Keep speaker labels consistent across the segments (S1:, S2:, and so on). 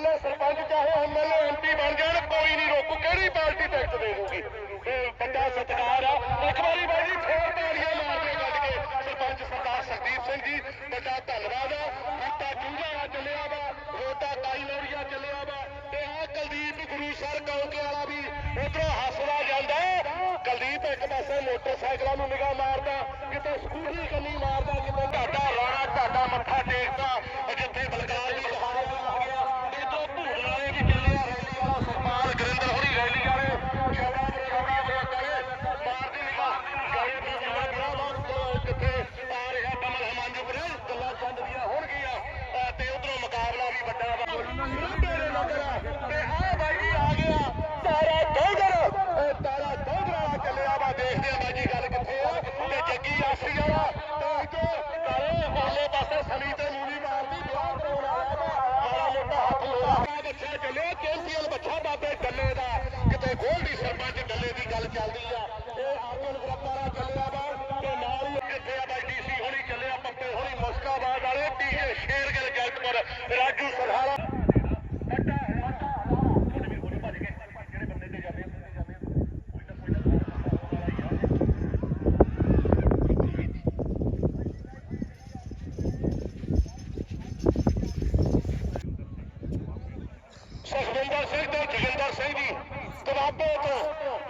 S1: MLA sarpanch ਚਾਹੇ MLA MP ਬਣ ਜਾਣ, ਕੋਈ ਨਹੀਂ ਰੋਕੂ, ਕਿਹੜੀ ਪਾਰਟੀ ਟੈਕਸ ਦੇ ਦੂਗੀ? ਵੱਡਾ ਸਤਕਾਰ ਆ। ਇੱਕ ਵਾਰੀ ਬਾਈ ਜੀ, ਫੇਰ ਤਾਲੀਆਂ ਮਾਰ ਕੇ ਗੱਡ ਕੇ ਸਰਪੰਚ ਸਰਦਾਰ ਸਰਦੀਪ ਸਿੰਘ ਜੀ, ਵੱਡਾ ਧੰਨਵਾਦ ਆ। ਰੋਟਾ ਚੂਝਾ ਚੱਲਿਆ ਵਾ ਰੋਟਾ ਕਾਈਲੋਰੀਆ ਚੱਲਿਆ ਵਾ। ਤੇ ਆ ਕੁਲਦੀਪ ਗੁਰੂ ਸਰ ਕੌਕੇ ਵਾਲਾ ਵੀ ਉਧਰੋਂ ਹੱਸਦਾ ਜਾਂਦਾ ਕੁਲਦੀਪ ਇੱਕ ਪਾਸੇ ਮੋਟਰਸਾਈਕਲਾਂ ਨੂੰ ਨਿਗਾਹ ਮਾਰਦਾ, ਕਿਤੇ ਸਕੂਟਰੀ ਕੰਨੀ ਮਾਰਦਾ, ਕਿਤੇ ਢਾਡਾ ਰਾਣਾ, ਢਾਡਾ ਮੱਥਾ ਟੇਕਦਾ। Right now, my Joginder Singh ਤੇ ਜੋਗਿੰਦਰ ਸਿੰਘ ਜੀ ਕਲਾਬੇ ਤੋਂ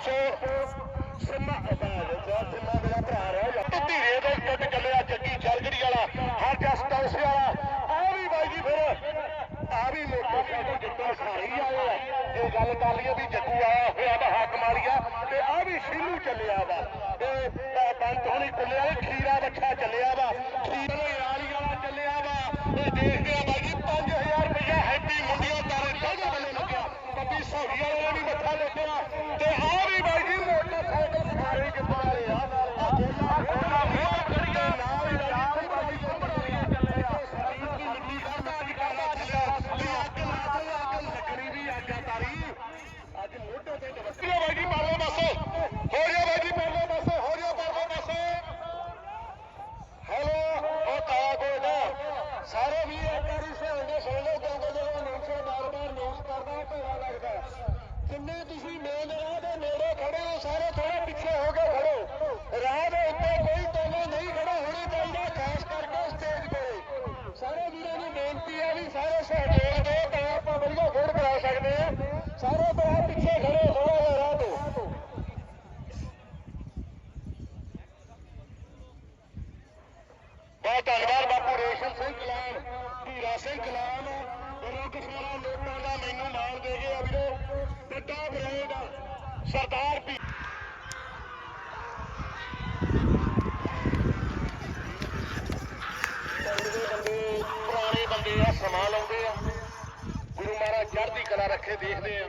S1: ਸੋ, ਸਿਮਾ ਸਿਮਾ ਮੇਰਾ ਭਰਾ ਰਿਹਾ ਧੀਰੇ ਦੇ ਟੱਟ ਚੱਲਿਆ ਜੱਗੀ ਚਲਗੜੀ ਵਾਲਾ, ਹਰ ਜਸਟੈਂਸੀ ਵਾਲਾ। ਆ ਵੀ ਬਾਈ ਜੀ ਫਿਰ। वीचार वाली मथा लेके ਸੋ ਧੰਨਵਾਦ ਬਾਪੂ ਰੋਸ਼ਨ ਸਿੰਘ ਕਲਾਮ ਧੀਰਾ ਸਿੰਘ ਕਲਾਮ ਵੱਲੋਂ ਕਸੂਰਾ ਲੋਕਾਂ ਦਾ ਮੈਨੂੰ ਮਾਣ ਦੇ ਗਏ ਆ ਵੀਰੋ ਵੱਡਾ ਬ੍ਰੈਂਡ ਸਰਦਾਰ ਪੀ ਪੁਰਾਣੇ ਬੰਦੇ ਆ, ਸਮਾਂ ਲਾਉਂਦੇ ਆ। ਗੁਰੂ ਮਹਾਰਾਜ ਚੜ੍ਹਦੀ ਕਲਾ ਰੱਖੇ ਦੇਖਦੇ ਆ।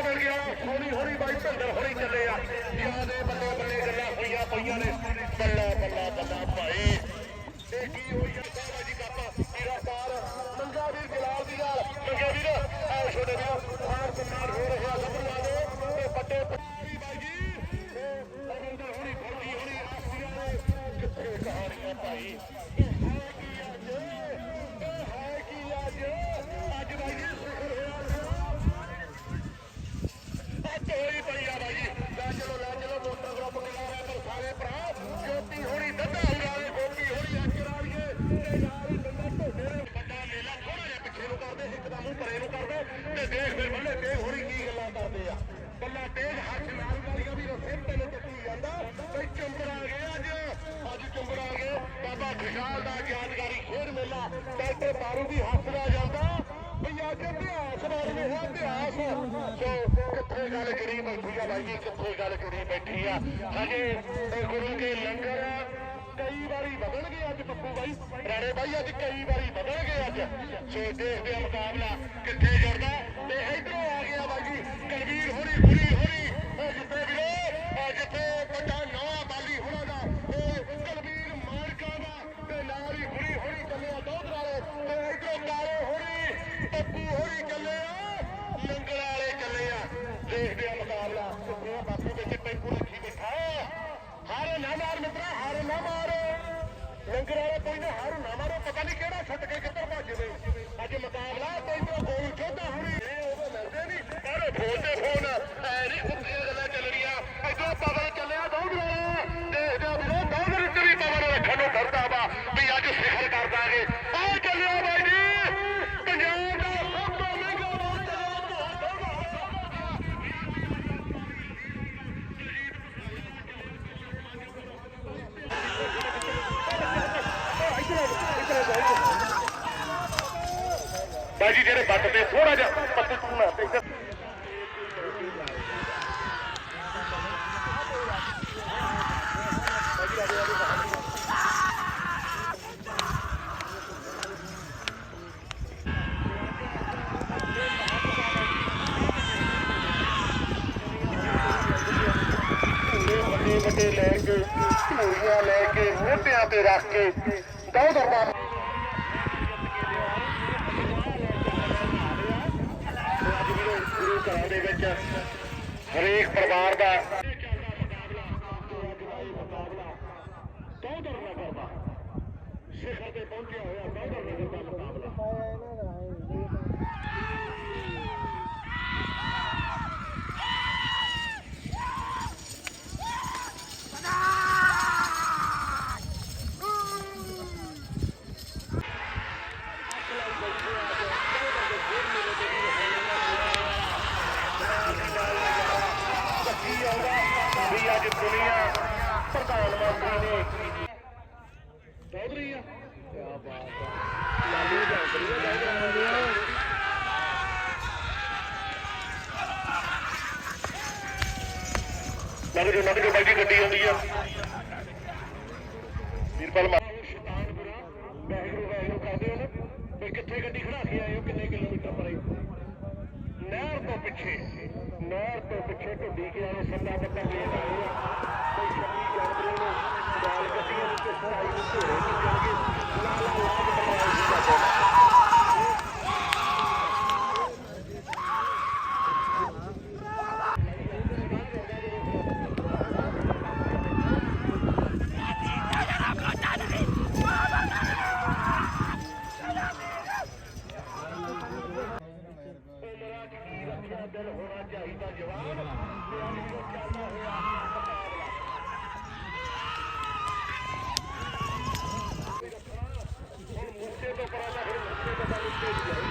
S1: ਇੱਕ ਗਿਆ। ਹੌਲੀ ਹੌਲੀ ਬਾਈ ਭੰਦਰ ਹੌਲੀ ਚੱਲੇ ਆ। ਜ਼ਿਆਦਾ ਬੱਲੇ ਬੱਲੇ ਗੱਲਾਂ ਹੋਈਆਂ ਪਈਆਂ ਨੇ। ਬੱਲਾ ਬੱਲਾ ਬੱਲਾ ਭਾਈ। ਗੋਲੀ ਪਈ ਆ ਬਾਈ ਲੈ ਚਲੋ ਲੈ ਚਲੋ, ਮੋਟਰ ਗਰੁੱਪ ਕਿਨਾਰੇ ਪਰ ਸਾਰੇ ਭਰਾ। ਜੋਤੀ ਹੋਣੀ ਦੱਦਾ ਹੀਰਾਲੀ ਗੋਪੀ ਹੋਣੀ ਅਚਰਾਲੀਏ ਤੇ ਯਾਰ ਬੰਦਾ ਢੋਡੇ ਦੇ ਵੱਡਾ ਮੇਲਾ ਥੋੜਾ ਜਿਹਾ ਪਿੱਛੇ ਨੂੰ ਕਰਦੇ, ਇੱਕਦਮ ਨੂੰ ਪਰੇ ਨੂੰ ਕਰਦੇ। ਤੇ ਦੇਖ ਫਿਰ ਬੱਲੇ ਤੇ ਹੋਣੀ ਕੀ ਗੱਲਾਂ ਕਰਦੇ ਆ। ਬੱਲਾ ਤੇਜ ਹੱਥ ਨਾਲ ਵਾਲੀਆਂ ਵੀ ਰਸੇ ਤੈਨੂੰ ਚੱਕੀ ਜਾਂਦਾ। ਬਈ ਚੰਬਰ ਆ ਗਏ ਅੱਜ। ਅੱਜ ਚੰਬਰ ਆ ਗਏ। ਬਾਬਾ ਖਿਸ਼ਾਲ ਦਾ ਯਾਦਗਾਰੀ ਖੇਡ ਮੇਲਾ ਡਾਕਟਰ ਬਾਰੂ ਦੀ ਹੱਸਦਾ ਜਾਂਦਾ। ਅੱਜ ਇਤਿਹਾਸ ਬਾਰੇ ਵੇਖਿਆ ਇਤਿਹਾਸ ਸੋ ਕਿੱਥੇ ਗੱਲ ਕਰੀ ਬੈਠੀ ਆ ਬਾਈ ਜੀ ਕਿੱਥੇ ਗੱਲ ਕਰੀ ਬੈਠੀ ਆ ਹਜੇ ਇਹ ਗੁਰੂ ਕੇ ਲੰਗਰ ਕਈ ਵਾਰੀ ਵਧਣਗੇ ਅੱਜ ਪੱਪੂ ਬਾਈ ਰਾਣੇ ਬਾਈ ਅੱਜ ਕਈ ਵਾਰੀ ਵਧਣਗੇ ਅੱਜ ਸੋ ਦੇਖਦੇ ਆ ਮੁਕਾਬਲਾ ਕਿੱਥੇ ਜੁੜਦਾ ਤੇ ਇਧਰੋਂ ਆ ਗਿਆ ਬਾਈ ਜੀ, ਕਲਵੀਰ ਹੋਰੀ ਗੁਰੀ ਹੋਰੀ ਉਹ ਜਿੱਥੇ ਵੀਰੋ ਉਹ ਜਿੱਥੇ ਵੱਡਾ ਨਵਾਂ ਬਾਲੀ ਹੋਣਾ ਦਾ ਉਹ ਕਲਵੀਰ ਮਾਰਕਾ ਦਾ ਤੇ ਨਾਲ ਹੀ ਗੁਰੀ ਹੋਰੀ ਚੱਲਿਆ ਦੋਧ ਵਾਲੇ ਤੇ ਇਧਰੋਂ ਕਾਲੇ ਹੋਰੀ ਪੱਪੂ ਹੋਰੀ ਚੱਲੇ ਆ ਲੰਗਰ ਵਾਲੇ ਚੱਲੇ ਆ ਦੇਖਦੇ ਆ ਮੁਕਾਬਲਾ ਕਿੱਥੇ ਆ ਬਾਪੂ ਵਿੱਚ ਪੈਂਕੂ ਰੱਖੀ ਬੈਠਾ ਹਾਰੇ ਨਾ ਮਾਰ ਮਿੱਤਰਾ ਹਾਰੇ ਨਾ ਮਾਰ ਲੰਗਰ ਵਾਲੇ ਕੋਈ ਨਾ ਹਾਰ ਨਾ ਮਾਰੋ ਪਤਾ ਨਹੀਂ ਕਿਹੜਾ ਛੱਡ ਕੇ ਕਿੱਧਰ ਭੱਜਦੇ ਅੱਜ ਮੁਕਾਬਲਾ ਕੋਈ ਤੋਂ ਗੋਲ ਚੋਦਾ ਹੁਣੀ ਇਹ ਉਹ ਮਿਲਦੇ ਨਹੀਂ ਪਰ ਫੋਨ ਤੇ ਫੋਨ ਐ ਨਹੀਂ ਉੱਤੀਆਂ ਗੱਲਾਂ ਚੱਲ ਰਹੀਆਂ ਇਧਰੋਂ ਪਵਨ ਚੱਲਿਆ ਦੌੜ ਵਾਲਾ ਦੇਖਦੇ ਆ ਵੀਰੋ ਦੌੜ ਵਿੱਚ ਵੀ ਪਵਨ ਰੱਖਣ ਨੂੰ ਫਿਰਦਾ ਵਾ ਵੀ ਅੱਜ ਸਿਖਰ ਕਰ ਦਾਂਗੇ ਆ ਚੱਲਿਆ ਬਾਈ ਜੀ ਪੰਜਾਬ ਦਾ ਸਭ ਤੋਂ ਮਹਿੰਗਾ ਦੌੜ ਚੱਲਿਆ ਬਾਈ ਜੀ ਜਿਹੜੇ ਬੱਟ ਤੇ ਥੋੜਾ ਜਿਹਾ ਪੱਤੇ ਟੂਣਾ ਤੇ ਇੱਧਰ ਵੱਡੇ ਵੱਡੇ ਲੈ ਲੈ ਕੇ ਮੋਢਿਆਂ ਤੇ ਰੱਖ ਕੇ ਦੌੜ ਗੁਰੂ ਘਰਾਂ ਦੇ ਵਿੱਚ ਹਰੇਕ ਪਰਿਵਾਰ ਦਾ ਦੌਦਰ ਨਗਰ ਦਾ ਸਿਖਰ ਤੇ ਪਹੁੰਚਿਆ ਹੋਇਆ ਦੌਦਰ ਨਗਰ ਦਾ ਮੁਕਾਬਲਾ ਕੀ ਆਉਂਦਾ ਵੀ ਅੱਜ ਦੁਨੀਆ ਪ੍ਰਧਾਨ ਮੰਤਰੀ ਨੇ। ਚੌਧਰੀ ਆ। ਕੀ ਬਾਤ ਹੈ ਲਾਲੂ ਚੌਧਰੀ ਆ ਲੱਗ ਜੋ ਲੱਗ ਜੋ ਬਾਈ ਗੱਡੀ ਆਉਂਦੀ ਆ ਵੀਰਪਾਲ ਮਾ ਸ਼ੈਤਾਨਪੁਰਾ ਵਾਹਿਗੁਰੂ ਵਾਹਿਗੁਰੂ ਕਰਦੇ ਹੋ ਨਾ ਵੀ ਕਿੱਥੇ ਗੱਡੀ ਖੜਾ ਕੇ ਆਏ ਹੋ ਕਿੰਨੇ ਕਿਲੋਮੀਟਰ ਪਰੇ ਨਹਿਰ ਤੋਂ ਪਿੱਛੇ ਨਹਿਰ ਤੋਂ ਪਿੱਛੇ ਢੁੱਡੀ ਕੇ ਆਏ ਸੰਦਾ ਲੈ ਆਏ ਆ ਕੋਈ ਸ਼ੱਕੀ ਜਾਨਵਰਾਂ ਨੂੰ ਗਾਲ ਗੱਡੀਆਂ ਵਿੱਚ ਸਰਾਈ ਨੂੰ ਘੋੜੇ ਨੂੰ ਜਾਣਗੇ ਲਾ ਲਾ ਲਾਜ ਬਣਾਈ ਸੀ ਜਾਂਦੇ ਉਹ ਮੇਰਾ ਕੀ ਰੱਖਿਆ ਦਿਲ ਹੋਣਾ ਚਾਹੀਦਾ ਜਵਾਨ ਤੇ ਅੱਜ ਜੋ ਚੱਲਦਾ ਹੋਇਆ ਮੁਕਾਬਲਾ ਹੁਣ ਮੂਸੇ ਤੋਂ ਕਰਾਂਦਾ ਫਿਰ ਮੂਸੇ ਤੋਂ ਤਾਂ